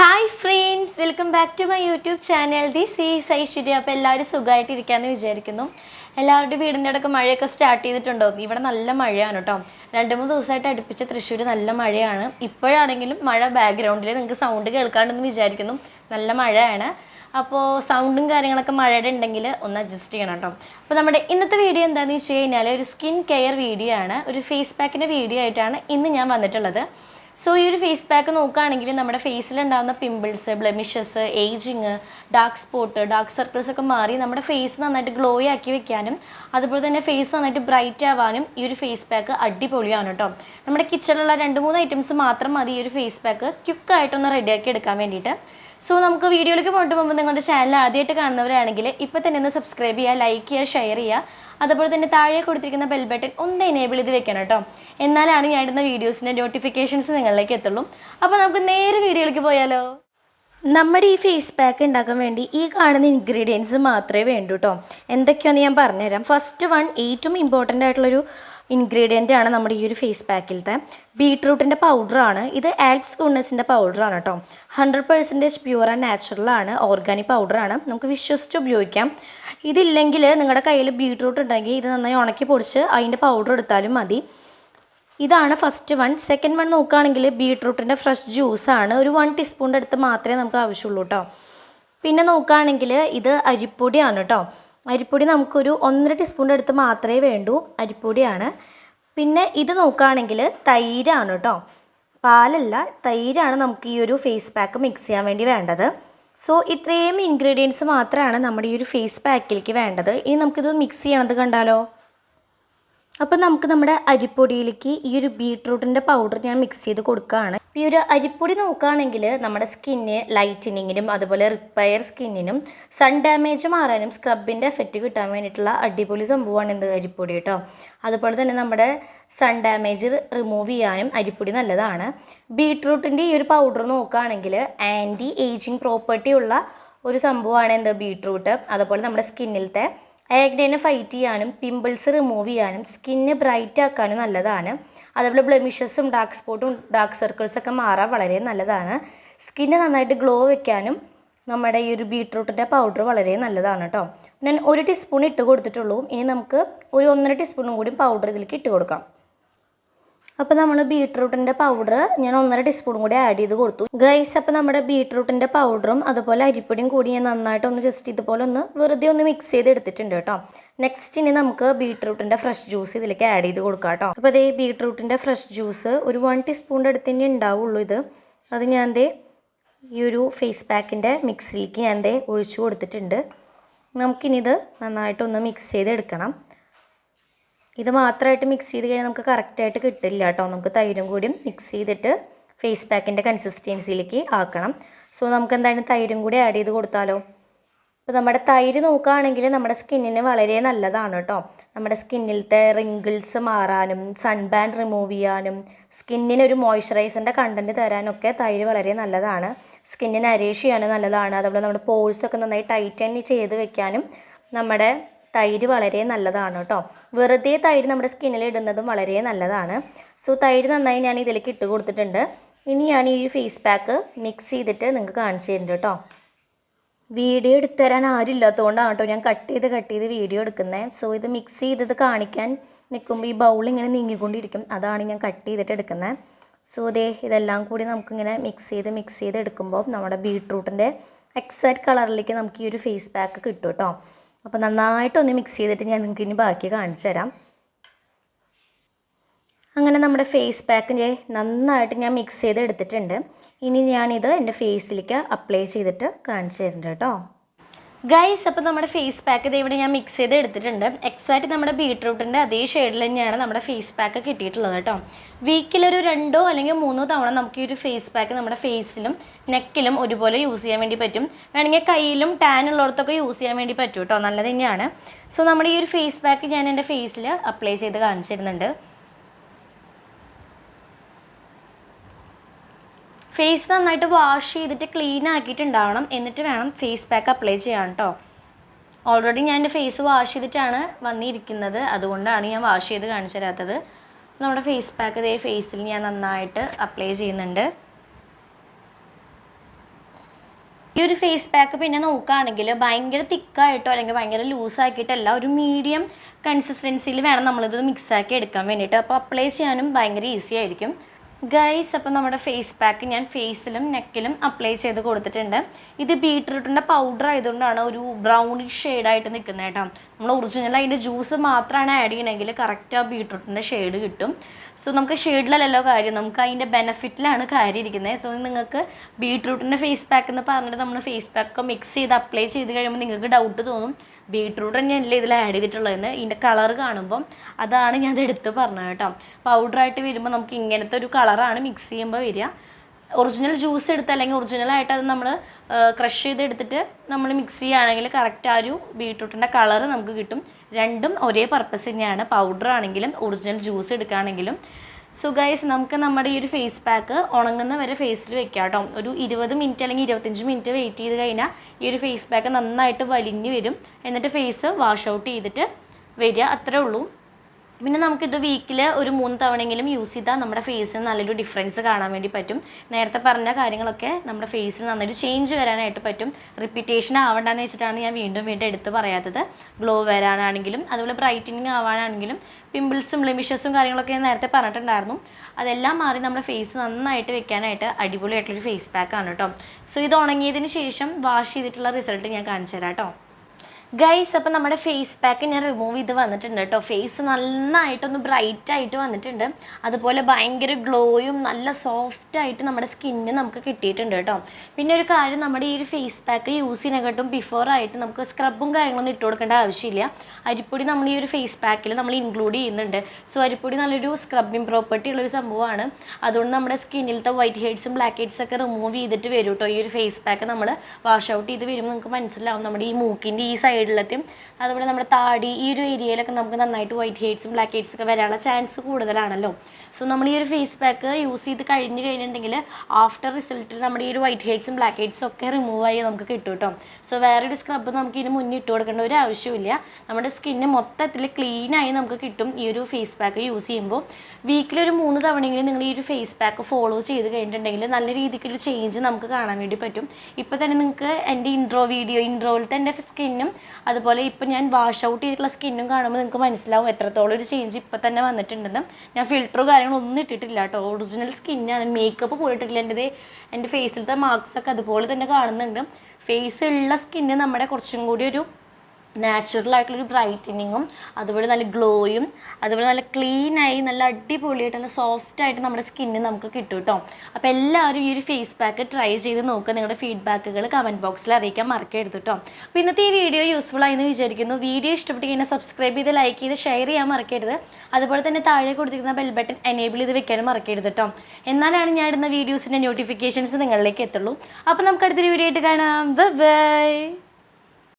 Hi friends welcome back to my YouTube channel the C Aishwarya അപ്പോൾ എല്ലാവരും സുഖമായിട്ടിരിക്കാമെന്ന് വിചാരിക്കുന്നു. എല്ലാവരുടെയും വീടിന്റെ അടക്കം മഴയൊക്കെ സ്റ്റാർട്ട് ചെയ്തിട്ടുണ്ടോ? ഇവിടെ നല്ല മഴയാണ് കേട്ടോ. രണ്ട് മൂന്ന് ദിവസമായിട്ട് അടുപ്പിച്ച തൃശ്ശൂർ നല്ല മഴയാണ്. ഇപ്പോഴാണെങ്കിലും മഴ ബാക്ക്ഗ്രൗണ്ടിൽ നിങ്ങൾക്ക് സൗണ്ട് കേൾക്കാണ്ടെന്ന് വിചാരിക്കുന്നു. നല്ല മഴയാണ്. അപ്പോൾ സൗണ്ടും കാര്യങ്ങളൊക്കെ മഴയുടെ ഉണ്ടെങ്കിൽ ഒന്ന് അഡ്ജസ്റ്റ് ചെയ്യണം കേട്ടോ. അപ്പോൾ നമ്മുടെ ഇന്നത്തെ വീഡിയോ എന്താണെന്ന് വെച്ച് കഴിഞ്ഞാൽ ഒരു സ്കിൻ കെയർ വീഡിയോ ആണ്. ഒരു ഫേസ് പാക്കിന്റെ വീഡിയോ ആയിട്ടാണ് ഇന്ന് ഞാൻ വന്നിട്ടുള്ളത്. സോ ഈ ഒരു ഫേസ് പാക്ക് നോക്കുകയാണെങ്കിൽ നമ്മുടെ ഫേസിൽ ഉണ്ടാകുന്ന pimples blemishes ageing dark spot dark circles ഒക്കെ മാറി നമ്മുടെ ഫേസ് നന്നായിട്ട് ഗ്ലോ ആക്കി വെക്കാനും അതുപോലെ തന്നെ ഫേസ് നന്നായിട്ട് ബ്രൈറ്റ് ആവാനും ഈ ഒരു ഫേസ് പാക്ക് അടിപൊളിയാണ് കേട്ടോ നമ്മുടെ കിച്ചണിലുള്ള രണ്ട് മൂന്ന് ഐറ്റംസ് മാത്രം മതി ഈ ഒരു ഫേസ് പാക്ക് ക്യുക്കായിട്ടൊന്ന് റെഡിയാക്കി എടുക്കാൻ വേണ്ടിയിട്ട്. സോ നമുക്ക് വീഡിയോയിലേക്ക് പോയിട്ട് പോകുമ്പോൾ നിങ്ങളുടെ ചാനൽ ആദ്യമായിട്ട് കാണുന്നവരാണെങ്കിൽ ഇപ്പോൾ തന്നെ ഒന്ന് സബ്സ്ക്രൈബ് ചെയ്യുക ലൈക്ക് ചെയ്യുക ഷെയർ ചെയ്യുക. അതുപോലെ തന്നെ താഴെ കൊടുത്തിരിക്കുന്ന ബെൽ ബട്ടൺ ഒന്ന് എനേബിൾ ചെയ്ത് വെക്കണം കേട്ടോ. എന്നാലാണ് ഞാൻ ഇടുന്ന വീഡിയോസിന്റെ നോട്ടിഫിക്കേഷൻസ് നിങ്ങളിലേക്ക് എത്തുള്ളൂ. അപ്പോൾ നമുക്ക് നേരെ വീഡിയോയിലേക്ക് പോയാലോ? നമ്മുടെ ഈ ഫേസ് പാക്ക് ഉണ്ടാക്കാൻ വേണ്ടി ഈ കാണുന്ന ഇൻഗ്രീഡിയൻസ് മാത്രമേ വേണ്ടൂ കേട്ടോ. എന്തൊക്കെയാണെന്ന് ഞാൻ പറഞ്ഞുതരാം. ഫസ്റ്റ് വൺ ഏറ്റവും ഇമ്പോർട്ടന്റ് ആയിട്ടുള്ളൊരു ഇൻഗ്രീഡിയന്റ് ആണ് നമ്മുടെ ഈ ഒരു ഫേസ് പാക്കിലത്തെ ബീട്രൂട്ടിന്റെ പൗഡറാണ് ഇത് ആൽപ്സ് ഗുണ്ണസിന്റെ പൗഡറാണ് കേട്ടോ ഹൺഡ്രഡ് പെർസെന്റേജ് പ്യുവർ ആൻഡ് നാച്ചുറലാണ് ഓർഗാനിക് പൗഡറാണ് നമുക്ക് വിശ്വസിച്ച് ഉപയോഗിക്കാം. ഇതില്ലെങ്കിൽ നിങ്ങളുടെ കയ്യിൽ ബീട്രൂട്ട് ഉണ്ടെങ്കിൽ ഇത് നന്നായി ഉണക്കി പൊടിച്ച് അതിന്റെ പൗഡർ എടുത്താലും മതി. ഇതാണ് ഫസ്റ്റ് വൺ സെക്കൻഡ് വൺ നോക്കുകയാണെങ്കിൽ ബീട്രൂട്ടിന്റെ ഫ്രഷ് ജ്യൂസാണ് ഒരു വൺ ടീസ്പൂണിന്റെ അടുത്ത് മാത്രമേ നമുക്ക് ആവശ്യമുള്ളൂ കേട്ടോ പിന്നെ നോക്കുകയാണെങ്കിൽ ഇത് അരിപ്പൊടിയാണ് കേട്ടോ അരിപ്പൊടി നമുക്കൊരു ഒന്നര ടീസ്പൂണിന്റെ അടുത്ത് മാത്രമേ വേണ്ടൂ. അരിപ്പൊടിയാണ്. പിന്നെ ഇത് നോക്കുകയാണെങ്കിൽ തൈരാണ് കേട്ടോ. പാലല്ല തൈരാണ് നമുക്ക് ഈ ഒരു ഫേസ് പാക്ക് മിക്സ് ചെയ്യാൻ വേണ്ടി വേണ്ടത്. സോ ഇത്രയും ഇൻഗ്രീഡിയൻസ് മാത്രമാണ് നമ്മുടെ ഈ ഒരു ഫേസ് പാക്കിലേക്ക് വേണ്ടത്. ഇനി നമുക്കിത് മിക്സ് ചെയ്യണത് കണ്ടാലോ? അപ്പോൾ നമുക്ക് നമ്മുടെ അരിപ്പൊടിയിലേക്ക് ഈ ഒരു ബീട്രൂട്ടിന്റെ പൗഡർ ഞാൻ മിക്സ് ചെയ്ത് കൊടുക്കുകയാണ്. ഈ ഒരു അരിപ്പൊടി നോക്കുകയാണെങ്കിൽ നമ്മുടെ സ്കിന്ന് ലൈറ്റനിങ്ങിനും അതുപോലെ റിപ്പയർ സ്കിന്നിനും സൺ ഡാമേജ് മാറാനും സ്ക്രബിന്റെ എഫക്റ്റ് കിട്ടാൻ വേണ്ടിയിട്ടുള്ള അടിപൊളി സംഭവമാണ് എന്ത് അരിപ്പൊടി കേട്ടോ. അതുപോലെ തന്നെ നമ്മുടെ സൺ ഡാമേജ് റിമൂവ് ചെയ്യാനും അരിപ്പൊടി നല്ലതാണ്. ബീട്രൂട്ടിന്റെ ഈ ഒരു പൗഡർ നോക്കുകയാണെങ്കിൽ ആന്റി ഏജിങ് പ്രോപ്പർട്ടി ഉള്ള ഒരു സംഭവമാണ് എന്ത് ബീട്രൂട്ട്. അതുപോലെ നമ്മുടെ സ്കിന്നിലത്തെ ആഗ്നേനെ ഫൈറ്റ് ചെയ്യാനും പിമ്പിൾസ് റിമൂവ് ചെയ്യാനും സ്കിന്ന് ബ്രൈറ്റ് ആക്കാനും നല്ലതാണ്. അതേപോലെ ബ്ലെമിഷസും ഡാർക്ക് സ്പോട്ടും ഡാർക്ക് സർക്കിൾസൊക്കെ മാറാൻ വളരെ നല്ലതാണ്. സ്കിന്ന് നന്നായിട്ട് ഗ്ലോ വെക്കാനും നമ്മുടെ ഈ ഒരു ബീട്രൂട്ടിന്റെ പൗഡർ വളരെ നല്ലതാണ് കേട്ടോ ഞാൻ ഒരു ടീസ്പൂൺ ഇട്ട് കൊടുത്തിട്ടുള്ളൂ. ഇനി നമുക്ക് ഒരു ഒന്നര ടീസ്പൂണും കൂടി പൗഡർ ഇതിലേക്ക് ഇട്ട് കൊടുക്കാം. അപ്പോൾ നമ്മൾ ബീട്രൂട്ടിന്റെ പൗഡർ ഞാൻ ഒന്നര ടീസ്പൂണും കൂടി ആഡ് ചെയ്ത് കൊടുത്തു. ഗൈസ് അപ്പോൾ നമ്മുടെ ബീട്രൂട്ടിന്റെ പൗഡറും അതുപോലെ അരിപ്പൊടിയും കൂടി ഞാൻ നന്നായിട്ട് ഒന്ന് ജസ്റ്റ് ഇതുപോലെ ഒന്ന് വെറുതെ ഒന്ന് മിക്സ് ചെയ്ത് എടുത്തിട്ടുണ്ട് കേട്ടോ. നെക്സ്റ്റ് ഇനി നമുക്ക് ബീട്രൂട്ടിന്റെ ഫ്രഷ് ജ്യൂസ് ഇതിലേക്ക് ആഡ് ചെയ്ത് കൊടുക്കാം കേട്ടോ. അപ്പോൾ അതേ ബീട്രൂട്ടിന്റെ ഫ്രഷ് ജ്യൂസ് ഒരു വൺ ടീസ്പൂണിന്റെ അടുത്ത് തന്നെ ഉണ്ടാവുള്ളൂ ഇത്. അത് ഞാൻ ദേ ഈ ഒരു ഫേസ് പാക്കിന്റെ മിക്സിലേക്ക് ഞാൻ ദേ ഒഴിച്ചു കൊടുത്തിട്ടുണ്ട്. നമുക്കിനിത് നന്നായിട്ടൊന്ന് മിക്സ് ചെയ്തെടുക്കണം. ഇത് മാത്രമായിട്ട് മിക്സ് ചെയ്ത് കഴിഞ്ഞാൽ നമുക്ക് കറക്റ്റായിട്ട് കിട്ടില്ല കേട്ടോ നമുക്ക് തൈരും കൂടിയും മിക്സ് ചെയ്തിട്ട് ഫേസ് പാക്കിന്റെ കൺസിസ്റ്റൻസിയിലേക്ക് ആക്കണം. സോ നമുക്ക് എന്തായാലും തൈരും കൂടി ആഡ് ചെയ്ത് കൊടുത്താലോ? ഇപ്പോൾ നമ്മുടെ തൈര് നോക്കുകയാണെങ്കിൽ നമ്മുടെ സ്കിന്നിന് വളരെ നല്ലതാണ് കേട്ടോ നമ്മുടെ സ്കിന്നിലത്തെ റിങ്കിൾസ് മാറാനും സൺബാൻ റിമൂവ് ചെയ്യാനും സ്കിന്നിന് ഒരു മോയ്സ്ചറൈസറിന്റെ കണ്ടന്റ് തരാനൊക്കെ തൈര് വളരെ നല്ലതാണ്. സ്കിന്നിന് അരേഷ് ചെയ്യാനും നല്ലതാണ്. അതുപോലെ നമ്മുടെ പോഴ്സൊക്കെ നന്നായി ടൈറ്റൻ ചെയ്ത് വെക്കാനും നമ്മുടെ തൈര് വളരെ നല്ലതാണ് കേട്ടോ. വെറുതെ തൈര് നമ്മുടെ സ്കിന്നിൽ ഇടുന്നതും വളരെ നല്ലതാണ്. സോ തൈര് നന്നായി ഞാൻ ഇതിലേക്ക് ഇട്ട് കൊടുത്തിട്ടുണ്ട്. ഇനി ഞാൻ ഈ ഫേസ് പാക്ക് മിക്സ് ചെയ്തിട്ട് നിങ്ങൾക്ക് കാണിച്ചു തരുന്നുണ്ട് കേട്ടോ. വീഡിയോ എടുത്തു തരാൻ ആരും ഇല്ലാത്തതുകൊണ്ടാണ് കേട്ടോ ഞാൻ കട്ട് ചെയ്ത് കട്ട് ചെയ്ത് വീഡിയോ എടുക്കുന്നത് സോ ഇത് മിക്സ് ചെയ്തത് കാണിക്കാൻ നിൽക്കുമ്പോൾ ഈ ബൗൾ ഇങ്ങനെ നീങ്ങിക്കൊണ്ടിരിക്കും. അതാണ് ഞാൻ കട്ട് ചെയ്തിട്ട് എടുക്കുന്നത് സോ ദേ ഇതെല്ലാം കൂടി നമുക്കിങ്ങനെ മിക്സ് ചെയ്ത് മിക്സ് ചെയ്ത് എടുക്കുമ്പോൾ നമ്മുടെ ബീട്രൂട്ടിന്റെ എക്സാക്ട് കളറിലേക്ക് നമുക്ക് ഈ ഒരു ഫേസ് പാക്ക് കിട്ടും കേട്ടോ. അപ്പോൾ നന്നായിട്ടൊന്ന് മിക്സ് ചെയ്തിട്ട് ഞാൻ നിങ്ങൾക്ക് ഇനി ബാക്കി കാണിച്ചു തരാം. അങ്ങനെ നമ്മുടെ ഫേസ് പാക്കിന്റെ നന്നായിട്ട് ഞാൻ മിക്സ് ചെയ്ത് എടുത്തിട്ടുണ്ട് ഇനി ഞാനിത് എന്റെ ഫേസിലേക്ക് അപ്ലൈ ചെയ്തിട്ട് കാണിച്ചു തരുന്നുണ്ട് കേട്ടോ. ഗൈസ് അപ്പോൾ നമ്മുടെ ഫേസ് പാക്ക് ഇത് ഇവിടെ ഞാൻ മിക്സ് ചെയ്ത് എടുത്തിട്ടുണ്ട്. എക്സാക്റ്റ് നമ്മുടെ ബീട്രൂട്ടിന്റെ അതേ ഷെയ്ഡിൽ തന്നെയാണ് നമ്മുടെ ഫേസ് പാക്ക് കിട്ടിയിട്ടുള്ളത് കേട്ടോ വീക്കിലൊരു രണ്ടോ അല്ലെങ്കിൽ മൂന്നോ തവണ നമുക്ക് ഈ ഒരു ഫേസ് പാക്ക് നമ്മുടെ ഫേസിലും നെക്കിലും ഒരുപോലെ യൂസ് ചെയ്യാൻ വേണ്ടി പറ്റും. വേണമെങ്കിൽ കയ്യിലും ടാൻ ഉള്ളിടത്തൊക്കെ യൂസ് ചെയ്യാൻ വേണ്ടി പറ്റും കേട്ടോ നല്ലത് തന്നെയാണ്. സോ നമ്മുടെ ഈ ഒരു ഫേസ് പാക്ക് ഞാൻ എന്റെ ഫേസിൽ അപ്ലൈ ചെയ്ത് കാണിച്ചു ഫേസ് നന്നായിട്ട് വാഷ് ചെയ്തിട്ട് ക്ലീൻ ആക്കിയിട്ടുണ്ടാവണം. എന്നിട്ട് വേണം ഫേസ് പാക്ക് അപ്ലൈ ചെയ്യാൻ കേട്ടോ ഓൾറെഡി ഞാൻ എന്റെ ഫേസ് വാഷ് ചെയ്തിട്ടാണ് വന്നിരിക്കുന്നത്. അതുകൊണ്ടാണ് ഞാൻ വാഷ് ചെയ്ത് കാണിച്ചു തരാത്തത്. നമ്മുടെ ഫേസ് പാക്ക് ഇതേ ഫേസിൽ ഞാൻ നന്നായിട്ട് അപ്ലൈ ചെയ്യുന്നുണ്ട്. ഈ ഒരു ഫേസ് പാക്ക് പിന്നെ നോക്കുകയാണെങ്കിൽ ഭയങ്കര തിക്കായിട്ടോ അല്ലെങ്കിൽ ഭയങ്കര ലൂസാക്കിയിട്ടല്ല ഒരു മീഡിയം കൺസിസ്റ്റൻസിയിൽ വേണം നമ്മളിത് മിക്സ് ആക്കി എടുക്കാൻ വേണ്ടിയിട്ട്. അപ്പോൾ അപ്ലൈ ചെയ്യാനും ഭയങ്കര ഈസി ആയിരിക്കും. ഗൈസ് അപ്പോൾ നമ്മുടെ ഫേസ് പാക്ക് ഞാൻ ഫേസിലും നെക്കിലും അപ്ലൈ ചെയ്ത് കൊടുത്തിട്ടുണ്ട്. ഇത് ബീട്രൂട്ടിന്റെ പൗഡർ ആയതുകൊണ്ടാണ് ഒരു ബ്രൗണിഷ് ഷെയ്ഡായിട്ട് നിൽക്കുന്നത് കേട്ടോ. നമ്മൾ ഒറിജിനൽ അതിന്റെ ജ്യൂസ് മാത്രമാണ് ആഡ് ചെയ്യണമെങ്കിൽ കറക്റ്റ് ആ ബീട്രൂട്ടിന്റെ ഷെയ്ഡ് കിട്ടും. സോ നമുക്ക് ഷെയ്ഡിലല്ലല്ലോ കാര്യം. നമുക്ക് അതിന്റെ ബെനഫിറ്റിലാണ് കാര്യം ഇരിക്കുന്നത്. സോ നിങ്ങൾക്ക് ബീട്രൂട്ടിന്റെ ഫേസ് പാക്ക് എന്ന് പറഞ്ഞിട്ട് നമ്മൾ ഫേസ് പാക്ക് മിക്സ് ചെയ്ത് അപ്ലൈ ചെയ്ത് കഴിയുമ്പോൾ നിങ്ങൾക്ക് ഡൗട്ട് തോന്നും. ബീട്രൂട്ട് തന്നെയല്ലേ ഇതിൽ ആഡ് ചെയ്തിട്ടുള്ളതെന്ന് ഇതിന്റെ കളർ കാണുമ്പം അതാണ് ഞാൻ എടുത്ത് പറഞ്ഞത് കേട്ടോ. പൗഡറായിട്ട് വരുമ്പോൾ നമുക്ക് ഇങ്ങനത്തെ ഒരു കളറാണ് മിക്സ് ചെയ്യുമ്പോൾ വരിക. ഒറിജിനൽ ജ്യൂസ് എടുത്ത് അല്ലെങ്കിൽ ഒറിജിനലായിട്ട് അത് നമ്മൾ ക്രഷ് ചെയ്തെടുത്തിട്ട് നമ്മൾ മിക്സ് ചെയ്യുകയാണെങ്കിൽ കറക്റ്റ് ആ ഒരു ബീട്രൂട്ടിന്റെ കളർ നമുക്ക് കിട്ടും. രണ്ടും ഒരേ പർപ്പസ് തന്നെയാണ്. പൗഡർ ആണെങ്കിലും ഒറിജിനൽ ജ്യൂസ് എടുക്കുകയാണെങ്കിലും. സോ ഗൈസ് നമുക്ക് നമ്മുടെ ഈ ഒരു ഫേസ് പാക്ക് ഉണങ്ങുന്ന വരെ ഫേസിൽ വെക്കാം കേട്ടോ ഒരു ഇരുപത് മിനിറ്റ് അല്ലെങ്കിൽ ഇരുപത്തഞ്ച് മിനിറ്റ് വെയിറ്റ് ചെയ്ത് കഴിഞ്ഞാൽ ഈ ഒരു ഫേസ് പാക്ക് നന്നായിട്ട് വലിഞ്ഞു വരും. എന്നിട്ട് ഫേസ് വാഷ് ഔട്ട് ചെയ്തിട്ട് വരിക. അത്രേ ഉള്ളൂ. പിന്നെ നമുക്കിത് വീക്കിൽ ഒരു മൂന്ന് തവണയെങ്കിലും യൂസ് ചെയ്താൽ നമ്മുടെ ഫേസിന് നല്ലൊരു ഡിഫറൻസ് കാണാൻ വേണ്ടി പറ്റും. നേരത്തെ പറഞ്ഞ കാര്യങ്ങളൊക്കെ നമ്മുടെ ഫേസിന് നന്നായിട്ട് ചേഞ്ച് വരാനായിട്ട് പറ്റും. റിപ്പീറ്റേഷൻ ആവണ്ടെന്ന് വെച്ചിട്ടാണ് ഞാൻ വീണ്ടും വീണ്ടും എടുത്ത് പറയാത്തത്. ഗ്ലോ വരാനാണെങ്കിലും അതുപോലെ ബ്രൈറ്റനിങ് ആവാനാണെങ്കിലും പിമ്പിൾസും ലിമിഷസും കാര്യങ്ങളൊക്കെ ഞാൻ നേരത്തെ പറഞ്ഞിട്ടുണ്ടായിരുന്നു. അതെല്ലാം മാറി നമ്മുടെ ഫേസ് നന്നായിട്ട് വെക്കാനായിട്ട് അടിപൊളിയായിട്ടുള്ളൊരു ഫേസ് പാക്കാണ് കേട്ടോ സോ ഇത് ഉണങ്ങിയതിന് ശേഷം വാഷ് ചെയ്തിട്ടുള്ള റിസൾട്ട് ഞാൻ കാണിച്ചു തരാം കേട്ടോ ഗൈസ് അപ്പം നമ്മുടെ ഫേസ് പാക്ക് ഞാൻ റിമൂവ് ചെയ്ത് വന്നിട്ടുണ്ട് കേട്ടോ ഫേസ് നന്നായിട്ടൊന്ന് ബ്രൈറ്റ് ആയിട്ട് വന്നിട്ടുണ്ട്. അതുപോലെ ഭയങ്കര ഗ്ലോയും നല്ല സോഫ്റ്റ് ആയിട്ട് നമ്മുടെ സ്കിന്ന് നമുക്ക് കിട്ടിയിട്ടുണ്ട് കേട്ടോ പിന്നെ ഒരു കാര്യം നമ്മുടെ ഈ ഒരു ഫേസ് പാക്ക് യൂസ് ചെയ്യുന്നതിനെക്കാട്ടും ബിഫോർ ആയിട്ട് നമുക്ക് സ്ക്രബും കാര്യങ്ങളൊന്നും ഇട്ട് കൊടുക്കേണ്ട ആവശ്യമില്ല. അരിപ്പൊടി നമ്മൾ ഈ ഒരു ഫേസ് പാക്കിൽ നമ്മൾ ഇൻക്ലൂഡ് ചെയ്യുന്നുണ്ട്. സോ അരിപ്പൊടി നല്ലൊരു സ്ക്രബിങ് പ്രോപ്പർട്ടി ഉള്ളൊരു സംഭവമാണ്. അതുകൊണ്ട് നമ്മുടെ സ്കിന്നിലത്തെ വൈറ്റ് ഹെഡ്സും ബ്ലാക്ക് ഹെഡ്സ് ഒക്കെ റിമൂവ് ചെയ്തിട്ട് വരും കേട്ടോ ഈ ഒരു ഫേസ് പാക്ക് നമ്മൾ വാഷ് ഔട്ട് ചെയ്ത് വരുമ്പോൾ നമുക്ക് മനസ്സിലാവും നമ്മുടെ ഈ മൂക്കിന്റെ ഈ സൈഡിലത്തെയും. അതുപോലെ നമ്മുടെ താടി ഈ ഒരു ഏരിയയിലൊക്കെ നമുക്ക് നന്നായിട്ട് വൈറ്റ് ഹെഡ്സും ബ്ലാക്ക് ഹെഡ്സ് ഒക്കെ വരാനുള്ള ചാൻസ് കൂടുതലാണല്ലോ. സോ നമ്മൾ ഈ ഒരു ഫേസ് പാക്ക് യൂസ് ചെയ്ത് കഴിഞ്ഞ് കഴിഞ്ഞിട്ടുണ്ടെങ്കിൽ ആഫ്റ്റർ റിസൾട്ടിൽ നമ്മുടെ ഈ ഒരു വൈറ്റ് ഹെഡ്സും ബ്ലാക്ക് ഹെഡ്സും ഒക്കെ റിമൂവ് ആയി നമുക്ക് കിട്ടും കേട്ടോ. സോ വേറൊരു സ്ക്രബ് നമുക്ക് ഇതിന് മുന്നേ ഇട്ട് കൊടുക്കേണ്ട ഒരു ആവശ്യമില്ല നമ്മുടെ സ്കിന്ന് മൊത്തത്തിൽ ക്ലീനായി നമുക്ക് കിട്ടും ഈ ഒരു ഫേസ് പാക്ക് യൂസ് ചെയ്യുമ്പോൾ. വീക്കിലി ഒരു മൂന്ന് തവണയെങ്കിലും നിങ്ങൾ ഈ ഒരു ഫേസ് പാക്ക് ഫോളോ ചെയ്ത് കഴിഞ്ഞിട്ടുണ്ടെങ്കിൽ നല്ല രീതിക്കൊരു ചേഞ്ച് നമുക്ക് കാണാൻ വേണ്ടി പറ്റും. ഇപ്പോൾ തന്നെ നിങ്ങൾക്ക് എന്റെ ഇൻട്രോ വീഡിയോ ഇൻട്രോയിലത്തെ എന്റെ സ്കിന്നും അതുപോലെ ഇപ്പം ഞാൻ വാഷ് ഔട്ട് ചെയ്തിട്ടുള്ള സ്കിന്നും കാണുമ്പോൾ നിങ്ങൾക്ക് മനസ്സിലാവും എത്രത്തോളം ഒരു ചേഞ്ച് ഇപ്പം തന്നെ വന്നിട്ടുണ്ടെന്ന്. ഞാൻ ഫിൽറ്ററോ കാര്യങ്ങളൊന്നും ഇട്ടിട്ടില്ല കേട്ടോ. ഒറിജിനൽ സ്കിന്നാണ് മേക്കപ്പ് പോയിട്ടില്ല എന്റെ എന്റെ ഫേസിലത്തെ മാർക്സൊക്കെ അതുപോലെ തന്നെ കാണുന്നുണ്ട്. ഫേസ് ഉള്ള സ്കിന്ന് നമ്മുടെ കുറച്ചും കൂടി ഒരു നാച്ചുറൽ ആയിട്ടുള്ളൊരു ബ്രൈറ്റനിങ്ങും അതുപോലെ നല്ല ഗ്ലോയും അതുപോലെ നല്ല ക്ലീനായി നല്ല അടിപൊളിയായിട്ട് നല്ല സോഫ്റ്റ് ആയിട്ട് നമ്മുടെ സ്കിന്ന് നമുക്ക് കിട്ടും കേട്ടോ. അപ്പോൾ എല്ലാവരും ഈ ഒരു ഫേസ് പാക്ക് ട്രൈ ചെയ്ത് നോക്കുക നിങ്ങളുടെ ഫീഡ്ബാക്കുകൾ കമന്റ് ബോക്സിൽ അറിയിക്കാൻ മറക്കരുത് കേട്ടോ. അപ്പോൾ ഇന്നത്തെ ഈ വീഡിയോ യൂസ്ഫുൾ ആയി എന്ന് വിചാരിക്കുന്നു. വീഡിയോ ഇഷ്ടപ്പെട്ട് കഴിഞ്ഞാൽ സബ്സ്ക്രൈബ് ചെയ്ത് ലൈക്ക് ചെയ്ത് ഷെയർ ചെയ്യാൻ മറക്കരുത്. അതുപോലെ തന്നെ താഴെ കൊടുത്തിരിക്കുന്ന ബെൽ ബട്ടൺ എനേബിൾ ചെയ്ത് വെക്കാനും മറക്കരുത് കേട്ടോ. എന്നാലാണ് ഞാൻ ഇടുന്ന വീഡിയോസിന്റെ നോട്ടിഫിക്കേഷൻസ് നിങ്ങളിലേക്ക് എത്തുള്ളൂ. അപ്പോൾ നമുക്ക് അടുത്തൊരു വീഡിയോ ആയിട്ട് കാണാം. ബൈ